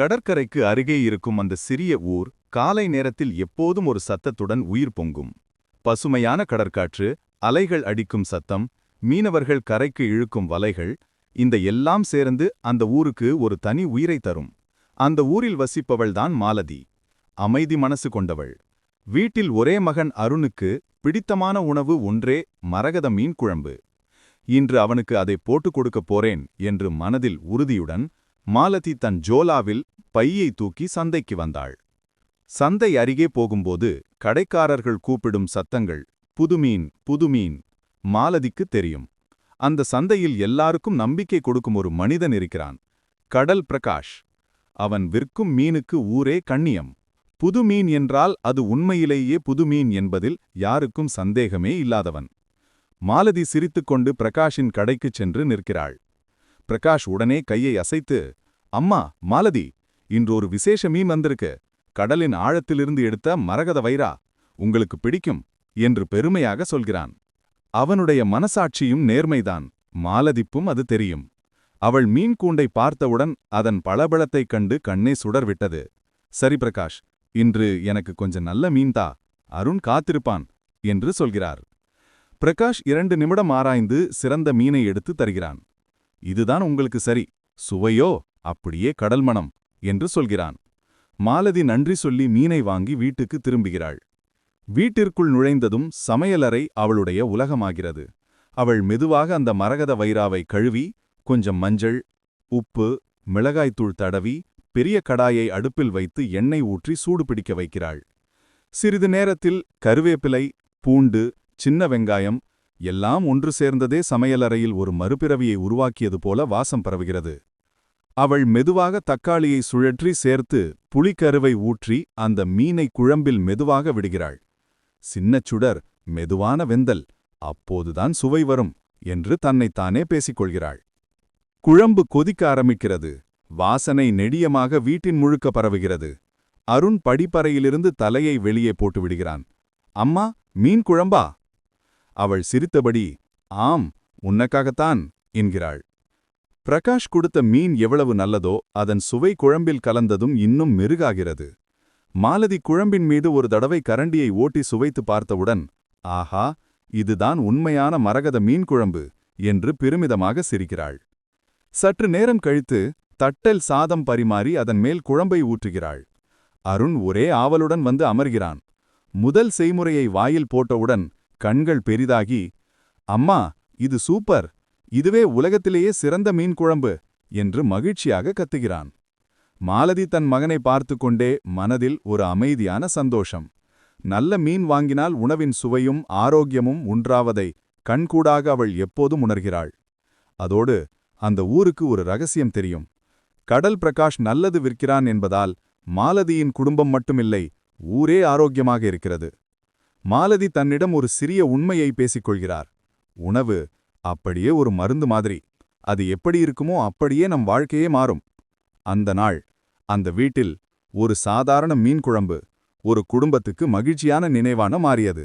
கடற்கரைக்கு அருகே இருக்கும் அந்த சிறிய ஊர் காலை நேரத்தில் எப்போதும் ஒரு சத்தத்துடன் உயிர் பொங்கும். பசுமையான கடற்காற்று அலைகள் அடிக்கும் சத்தம் மீனவர்கள் கரைக்கு இழுக்கும் வலைகள் இந்த எல்லாம் சேர்ந்து அந்த ஊருக்கு ஒரு தனி உயிரை தரும். அந்த ஊரில் வசிப்பவள்தான் மாலதி. அமைதி மனசு கொண்டவள். வீட்டில் ஒரே மகன் அருணுக்கு பிடித்தமான உணவு ஒன்றே மரகத மீன் குழம்பு. இன்று அவனுக்கு அதை போட்டுக் கொடுக்கப் போறேன் என்று மனதில் உறுதியுடன் மாலதி தன் ஜோலாவில் பையை தூக்கி சந்தைக்கு வந்தாள். சந்தை அருகே போகும்போது கடைக்காரர்கள் கூப்பிடும் சத்தங்கள் புதுமீன் புதுமீன் மாலதிக்கு தெரியும். அந்த சந்தையில் எல்லாருக்கும் நம்பிக்கை கொடுக்கும் ஒரு மனிதன் இருக்கிறான். கடல் பிரகாஷ். அவன் விற்கும் மீனுக்கு ஊரே கண்ணியம். புதுமீன் என்றால் அது உண்மையிலேயே புதுமீன் என்பதில் யாருக்கும் சந்தேகமே இல்லாதவன். மாலதி சிரித்துக்கொண்டு பிரகாஷின் கடைக்குச் சென்று நிற்கிறாள். பிரகாஷ் உடனே கையை அசைத்து அம்மா மாலதி இன்று ஒரு விசேஷ மீன் வந்திருக்கு. கடலின் ஆழத்திலிருந்து எடுத்த மரகத வைரா உங்களுக்கு பிடிக்கும்? என்று பெருமையாக சொல்கிறான். அவனுடைய மனசாட்சியும் நேர்மைதான். மாலதிப்பும் அது தெரியும். அவள் மீன் கூண்டை பார்த்தவுடன் அதன் பளபளத்தைக் கண்டு கண்ணே சுடர்விட்டது. சரி பிரகாஷ் இன்று எனக்கு கொஞ்சம் நல்ல மீன்தா அருண் காத்திருப்பான் என்று சொல்கிறார். பிரகாஷ் இரண்டு நிமிடம் ஆராய்ந்து சிறந்த மீனை எடுத்து தருகிறான். இதுதான் உங்களுக்கு சரி சுவையோ அப்படியே கடல் மணம் என்று சொல்கிறான். மாலதி நன்றி சொல்லி மீனை வாங்கி வீட்டுக்கு திரும்புகிறாள். வீட்டிற்குள் நுழைந்ததும் சமையலறை அவளுடைய உலகமாகிறது. அவள் மெதுவாக அந்த மரகத வைராவை கழுவி கொஞ்சம் மஞ்சள் உப்பு மிளகாய்த்தூள் தடவி பெரிய கடாயை அடுப்பில் வைத்து எண்ணெய் ஊற்றி சூடு பிடிக்க வைக்கிறாள். சிறிது நேரத்தில் கருவேப்பிலை பூண்டு சின்ன வெங்காயம் எல்லாம் ஒன்று சேர்ந்ததே சமையலறையில் ஒரு மறுபிறவியை உருவாக்கியது போல வாசம் பரவுகிறது. அவள் மெதுவாக தக்காளியை சுழற்றி சேர்த்து புளிக்கருவை ஊற்றி அந்த மீனை குழம்பில் மெதுவாக விடுகிறாள். சின்னச் சுடர் மெதுவான வெந்தல் அப்போதுதான் சுவை வரும் என்று தன்னைத்தானே பேசிக்கொள்கிறாள். குழம்பு கொதிக்க ஆரம்பிக்கிறது. வாசனை நெடியமாக வீட்டின் முழுக்க பரவுகிறது. அருண் படிப்பறையிலிருந்து தலையை வெளியே போட்டு விடுகிறான் அம்மா மீன் குழம்பா? அவள் சிரித்தபடி ஆம் உன்னக்காகத்தான் என்கிறாள். பிரகாஷ் கொடுத்த மீன் எவ்வளவு நல்லதோ அதன் சுவை குழம்பில் கலந்ததும் இன்னும் மெருகாகிறது. மாலதி குழம்பின் மீது ஒரு தடவை கரண்டியை ஓட்டி சுவைத்து பார்த்தவுடன் ஆஹா இதுதான் உண்மையான மரகத மீன் குழம்பு என்று பெருமிதமாக சிரிக்கிறாள். சற்று நேரம் கழித்து தட்டல் சாதம் பரிமாறி அதன் மேல் குழம்பை ஊற்றுகிறாள். அருண் ஒரே ஆவலுடன் வந்து அமர்கிறான். முதல் செய்முறையை வாயில் போட்டவுடன் கண்கள் பெரிதாகி அம்மா இது சூப்பர்! இதுவே உலகத்திலேயே சிறந்த மீன் குழம்பு! என்று மகிழ்ச்சியாக கத்துகிறான். மாலதி தன் மகனை பார்த்து கொண்டே மனதில் ஒரு அமைதியான சந்தோஷம். நல்ல மீன் வாங்கினால் உணவின் சுவையும் ஆரோக்கியமும் உன்றாவதை கண்கூடாக அவள் எப்போதும் உணர்கிறாள். அதோடு அந்த ஊருக்கு ஒரு ரகசியம் தெரியும். கடல் பிரகாஷ் நல்லது விற்கிறான் என்பதால் மாலதியின் குடும்பம் மட்டுமில்லை ஊரே ஆரோக்கியமாக இருக்கிறது. மாலதி தன்னிடம் ஒரு சிறிய உண்மையை பேசிக்கொள்கிறார். உணவு அப்படியே ஒரு மருந்து மாதிரி. அது எப்படி இருக்குமோ அப்படியே நம் வாழ்க்கையே மாறும். அந்த நாள் அந்த வீட்டில் ஒரு சாதாரண மீன் குழம்பு ஒரு குடும்பத்துக்கு மகிழ்ச்சியான நினைவான மாறியது.